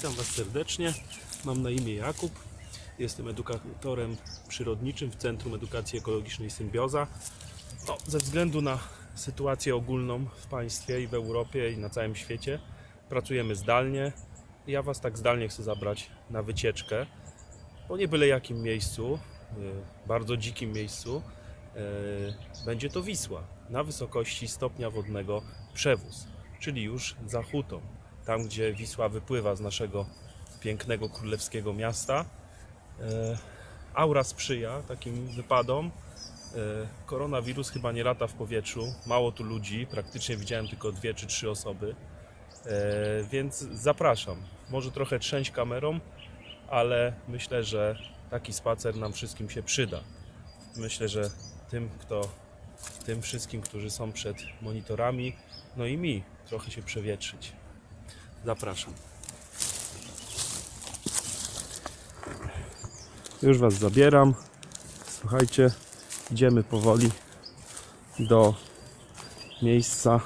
Witam Was serdecznie. Mam na imię Jakub. Jestem edukatorem przyrodniczym w Centrum Edukacji Ekologicznej Symbioza. No, ze względu na sytuację ogólną w państwie i w Europie i na całym świecie pracujemy zdalnie. Ja Was tak zdalnie chcę zabrać na wycieczkę po nie byle jakim miejscu, y, bardzo dzikim miejscu. y, Będzie to Wisła na wysokości stopnia wodnego przewóz, czyli już za hutą tam gdzie Wisła wypływa z naszego pięknego królewskiego miasta. E, Aura sprzyja takim wypadom. E, Koronawirus chyba nie lata w powietrzu, mało tu ludzi, praktycznie widziałem tylko dwie czy trzy osoby, E, więc zapraszam. Może trochę trzęść kamerą, ale myślę, że taki spacer nam wszystkim się przyda. Myślę, że tym, kto, tym wszystkim, którzy są przed monitorami, no i mi, trochę się przewietrzyć. Zapraszam. Już Was zabieram. Słuchajcie, idziemy powoli do miejsca,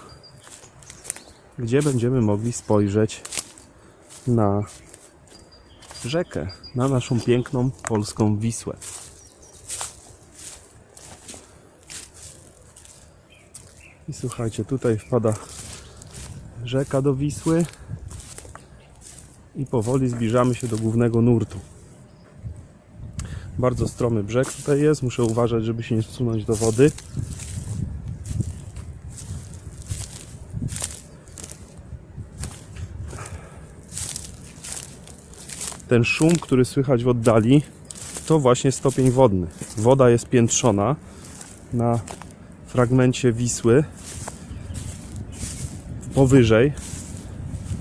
gdzie będziemy mogli spojrzeć na rzekę, na naszą piękną polską Wisłę. I słuchajcie, tutaj wpada rzeka do Wisły i powoli zbliżamy się do głównego nurtu. Bardzo stromy brzeg tutaj jest, muszę uważać, żeby się nie wsunąć do wody. Ten szum, który słychać w oddali, to właśnie stopień wodny. Woda jest piętrzona na fragmencie Wisły powyżej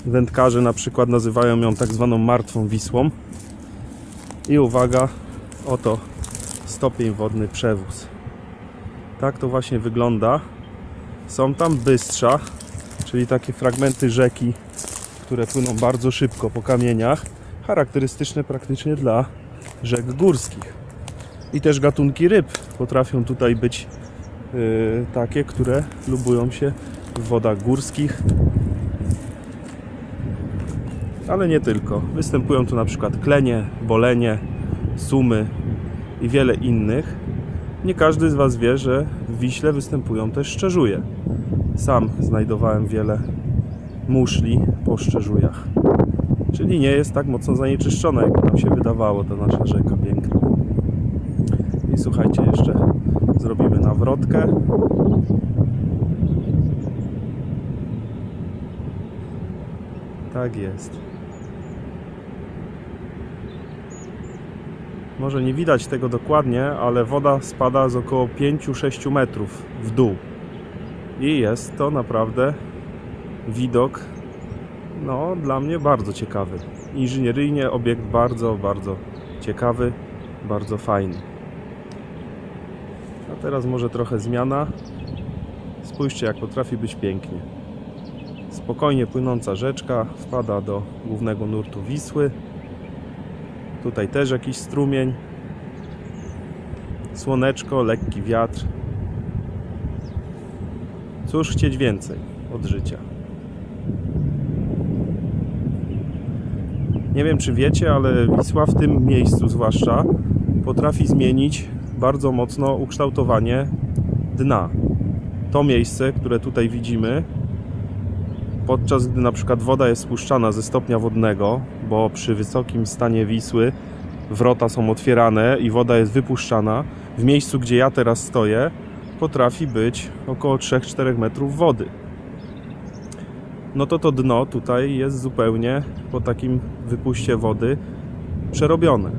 Wędkarze na przykład nazywają ją tak zwaną martwą Wisłą. I uwaga, oto stopień wodny przewóz. Tak to właśnie wygląda. Są tam bystrza, czyli takie fragmenty rzeki, które płyną bardzo szybko po kamieniach, charakterystyczne praktycznie dla rzek górskich. I też gatunki ryb potrafią tutaj być yy, takie, które lubują się w wodach górskich, ale nie tylko. Występują tu na przykład klenie, bolenie, sumy i wiele innych. Nie każdy z Was wie, że w Wiśle występują też szczerzuje. Sam znajdowałem wiele muszli po szczerzujach. Czyli nie jest tak mocno zanieczyszczona, jak nam się wydawało, ta nasza rzeka piękna. I słuchajcie, jeszcze zrobimy nawrotkę. Tak jest. Może nie widać tego dokładnie, ale woda spada z około 5-6 metrów w dół. I jest to naprawdę widok, no dla mnie bardzo ciekawy. Inżynieryjnie obiekt bardzo, bardzo ciekawy, bardzo fajny. A teraz może trochę zmiana. Spójrzcie jak potrafi być pięknie. Spokojnie płynąca rzeczka wpada do głównego nurtu Wisły. Tutaj też jakiś strumień. Słoneczko, lekki wiatr. Cóż chcieć więcej od życia? Nie wiem, czy wiecie, ale Wisła w tym miejscu, zwłaszcza, potrafi zmienić bardzo mocno ukształtowanie dna. To miejsce, które tutaj widzimy, podczas gdy na przykład woda jest spuszczana ze stopnia wodnego, bo przy wysokim stanie Wisły wrota są otwierane i woda jest wypuszczana, w miejscu gdzie ja teraz stoję potrafi być około 3-4 metrów wody. No to to dno tutaj jest zupełnie po takim wypuście wody przerobione.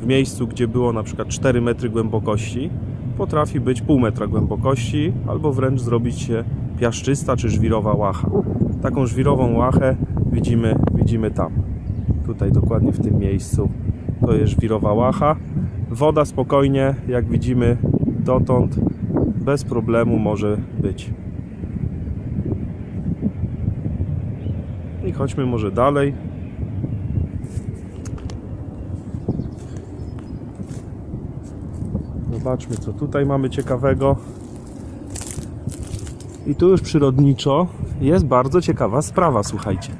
W miejscu gdzie było na przykład 4 metry głębokości potrafi być pół metra głębokości albo wręcz zrobić się piaszczysta czy żwirowa łacha. Taką żwirową łachę widzimy, widzimy tam. Tutaj dokładnie w tym miejscu. To jest żwirowa łacha. Woda spokojnie, jak widzimy dotąd, bez problemu może być. I chodźmy może dalej. Zobaczmy, co tutaj mamy ciekawego. I tu już przyrodniczo jest bardzo ciekawa sprawa, słuchajcie.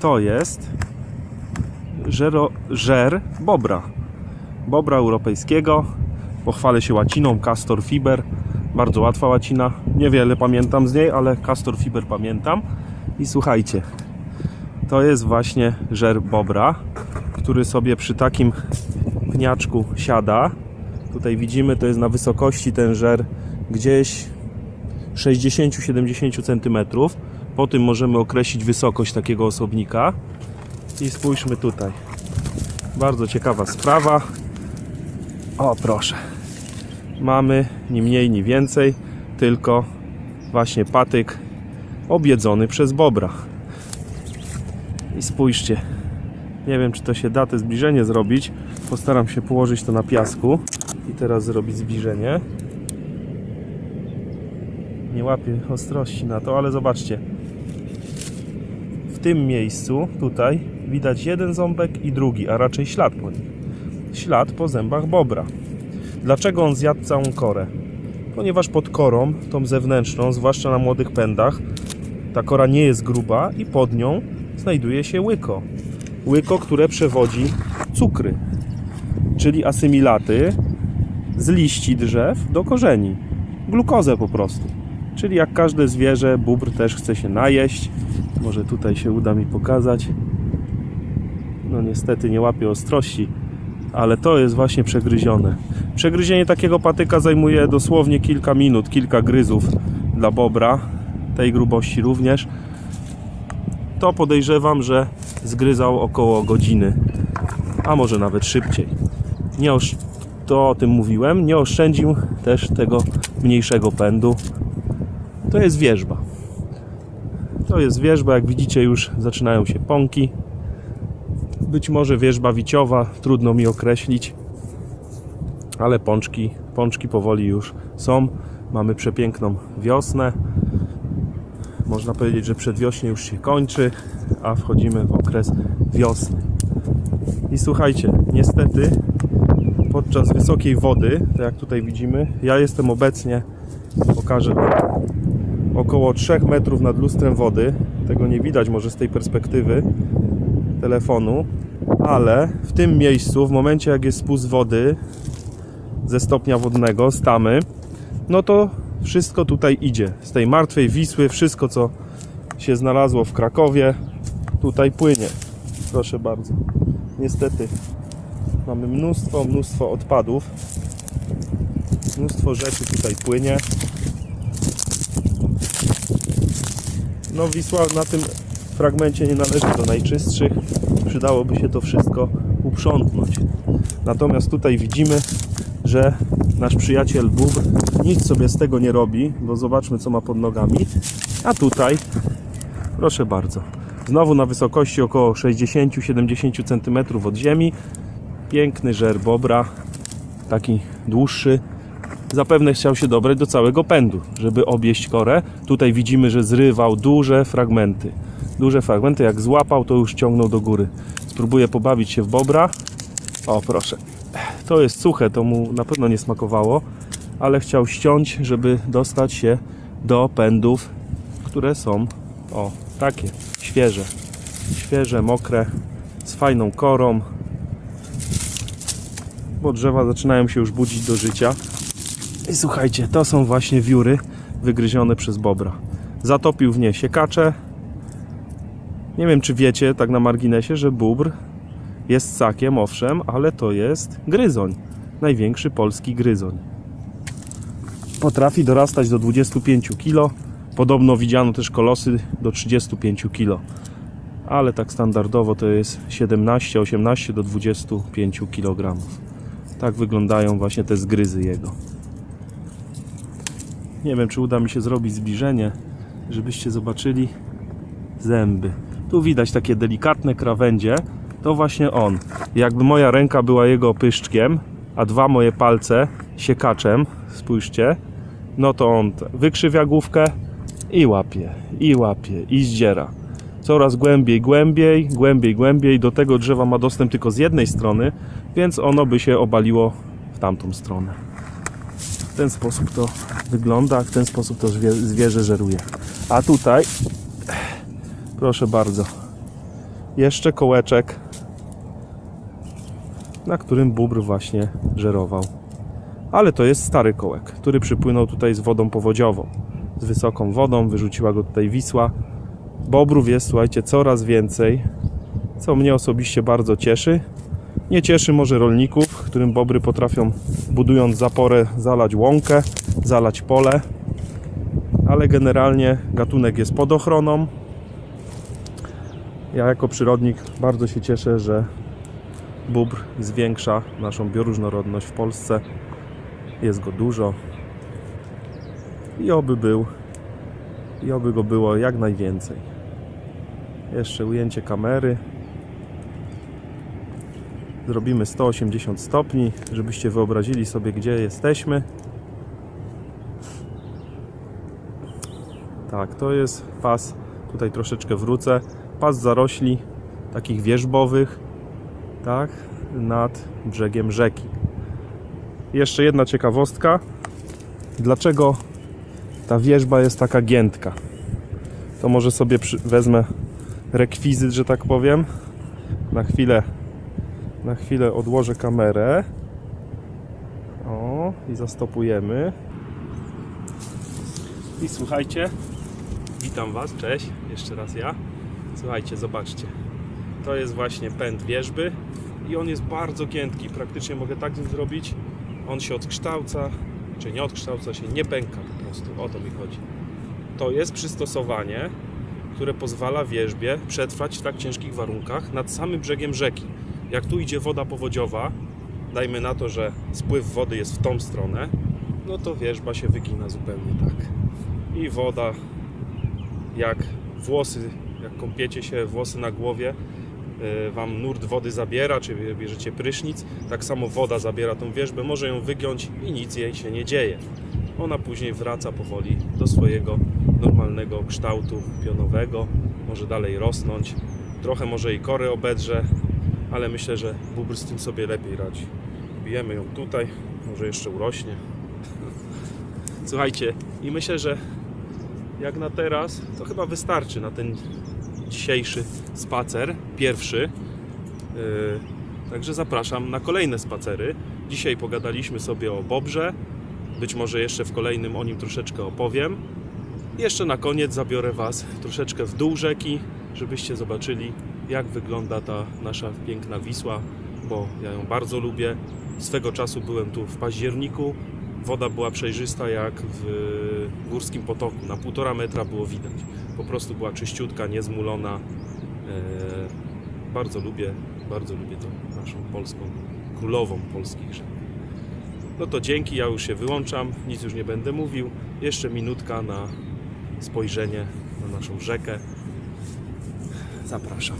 To jest żero, żer bobra. Bobra europejskiego. Pochwalę się łaciną Castor Fiber. Bardzo łatwa łacina. Niewiele pamiętam z niej, ale Castor Fiber pamiętam. I słuchajcie, to jest właśnie żer bobra, który sobie przy takim pniaczku siada. Tutaj widzimy, to jest na wysokości ten żer gdzieś 60-70 cm. Po tym możemy określić wysokość takiego osobnika. I spójrzmy tutaj. Bardzo ciekawa sprawa. O, proszę. Mamy ni mniej, ni więcej, tylko właśnie patyk objedzony przez bobra. I spójrzcie. Nie wiem, czy to się da te zbliżenie zrobić. Postaram się położyć to na piasku i teraz zrobić zbliżenie. Nie łapię ostrości na to, ale zobaczcie. W tym miejscu, tutaj, widać jeden ząbek i drugi, a raczej ślad po nim. Ślad po zębach bobra. Dlaczego on zjadł całą korę? Ponieważ pod korą, tą zewnętrzną, zwłaszcza na młodych pędach, ta kora nie jest gruba i pod nią znajduje się łyko. Łyko, które przewodzi cukry, czyli asymilaty z liści drzew do korzeni. Glukozę po prostu. Czyli jak każde zwierzę, bóbr też chce się najeść. Może tutaj się uda mi pokazać. No niestety nie łapie ostrości, ale to jest właśnie przegryzione. Przegryzienie takiego patyka zajmuje dosłownie kilka minut, kilka gryzów dla bobra, tej grubości również. To podejrzewam, że zgryzał około godziny, a może nawet szybciej. Nie osz... To o tym mówiłem, nie oszczędził też tego mniejszego pędu. To jest wierzba. To jest wierzba, jak widzicie już zaczynają się pąki. Być może wierzba wiciowa, trudno mi określić. Ale pączki, pączki powoli już są. Mamy przepiękną wiosnę. Można powiedzieć, że przedwiośnie już się kończy, a wchodzimy w okres wiosny. I słuchajcie, niestety podczas wysokiej wody, tak jak tutaj widzimy, ja jestem obecnie, pokażę około 3 metrów nad lustrem wody. Tego nie widać może z tej perspektywy telefonu, ale w tym miejscu, w momencie jak jest spust wody ze stopnia wodnego, z tamy, no to wszystko tutaj idzie. Z tej martwej Wisły, wszystko co się znalazło w Krakowie, tutaj płynie. Proszę bardzo. Niestety mamy mnóstwo, mnóstwo odpadów. Mnóstwo rzeczy tutaj płynie. No Wisła na tym fragmencie nie należy do najczystszych. Przydałoby się to wszystko uprzątnąć. Natomiast tutaj widzimy, że nasz przyjaciel Bóg nic sobie z tego nie robi, bo zobaczmy co ma pod nogami. A tutaj, proszę bardzo, znowu na wysokości około 60-70 cm od ziemi, piękny żer bobra, taki dłuższy. Zapewne chciał się dobrać do całego pędu, żeby objeść korę. Tutaj widzimy, że zrywał duże fragmenty. Duże fragmenty, jak złapał, to już ciągnął do góry. Spróbuję pobawić się w bobra. O, proszę. To jest suche, to mu na pewno nie smakowało, ale chciał ściąć, żeby dostać się do pędów, które są o takie świeże, świeże, mokre, z fajną korą, bo drzewa zaczynają się już budzić do życia. I słuchajcie, to są właśnie wióry wygryzione przez bobra. Zatopił w nie siekacze. Nie wiem, czy wiecie, tak na marginesie, że bóbr jest ssakiem, owszem, ale to jest gryzoń. Największy polski gryzoń. Potrafi dorastać do 25 kg. Podobno widziano też kolosy do 35 kg. Ale tak standardowo to jest 17, 18 do 25 kg. Tak wyglądają właśnie te zgryzy jego. Nie wiem, czy uda mi się zrobić zbliżenie, żebyście zobaczyli zęby. Tu widać takie delikatne krawędzie. To właśnie on. Jakby moja ręka była jego pyszczkiem, a dwa moje palce siekaczem, spójrzcie, no to on wykrzywia główkę i łapie, i łapie, i zdziera. Coraz głębiej, głębiej, głębiej, głębiej. Do tego drzewa ma dostęp tylko z jednej strony, więc ono by się obaliło w tamtą stronę. W ten sposób to wygląda, w ten sposób to zwie- zwierzę żeruje. A tutaj, proszę bardzo, jeszcze kołeczek na którym bóbr właśnie żerował. Ale to jest stary kołek, który przypłynął tutaj z wodą powodziową. Z wysoką wodą, wyrzuciła go tutaj Wisła. Bobrów jest, słuchajcie, coraz więcej, co mnie osobiście bardzo cieszy. Nie cieszy może rolników, którym bobry potrafią, budując zaporę, zalać łąkę, zalać pole, ale generalnie gatunek jest pod ochroną. Ja jako przyrodnik bardzo się cieszę, że bóbr zwiększa naszą bioróżnorodność w Polsce. Jest go dużo. I oby był, i oby go było jak najwięcej. Jeszcze ujęcie kamery. Zrobimy 180 stopni, żebyście wyobrazili sobie, gdzie jesteśmy. Tak, to jest pas, tutaj troszeczkę wrócę, pas zarośli takich wierzbowych, tak, nad brzegiem rzeki. Jeszcze jedna ciekawostka. Dlaczego ta wierzba jest taka giętka? To może sobie wezmę rekwizyt, że tak powiem. Na chwilę, na chwilę odłożę kamerę. O, i zastopujemy. I słuchajcie, witam Was, cześć, jeszcze raz ja. Słuchajcie, zobaczcie. To jest właśnie pęd wierzby i on jest bardzo giętki. Praktycznie mogę tak zrobić. On się odkształca, czy nie odkształca się, nie pęka po prostu. O to mi chodzi. To jest przystosowanie, które pozwala wierzbie przetrwać w tak ciężkich warunkach nad samym brzegiem rzeki. Jak tu idzie woda powodziowa, dajmy na to, że spływ wody jest w tą stronę, no to wierzba się wygina zupełnie tak. I woda, jak włosy, jak kąpiecie się, włosy na głowie, wam nurt wody zabiera, czy bierzecie prysznic, tak samo woda zabiera tą wierzbę, może ją wygiąć i nic jej się nie dzieje. Ona później wraca powoli do swojego normalnego kształtu pionowego, może dalej rosnąć, trochę może i kory obedrze, ale myślę, że bóbr z tym sobie lepiej radzi. Bijemy ją tutaj, może jeszcze urośnie. Słuchajcie, i myślę, że jak na teraz, to chyba wystarczy na ten dzisiejszy spacer, pierwszy. Yy, Także zapraszam na kolejne spacery. Dzisiaj pogadaliśmy sobie o Bobrze. Być może jeszcze w kolejnym o nim troszeczkę opowiem. Jeszcze na koniec zabiorę Was troszeczkę w dół rzeki, żebyście zobaczyli, jak wygląda ta nasza piękna Wisła, bo ja ją bardzo lubię. Swego czasu byłem tu w październiku. Woda była przejrzysta jak w górskim potoku. Na półtora metra było widać. Po prostu była czyściutka, niezmulona. Eee, bardzo lubię, bardzo lubię tą naszą polską, królową polskich rzek. No to dzięki, ja już się wyłączam, nic już nie będę mówił. Jeszcze minutka na spojrzenie na naszą rzekę. Zapraszam.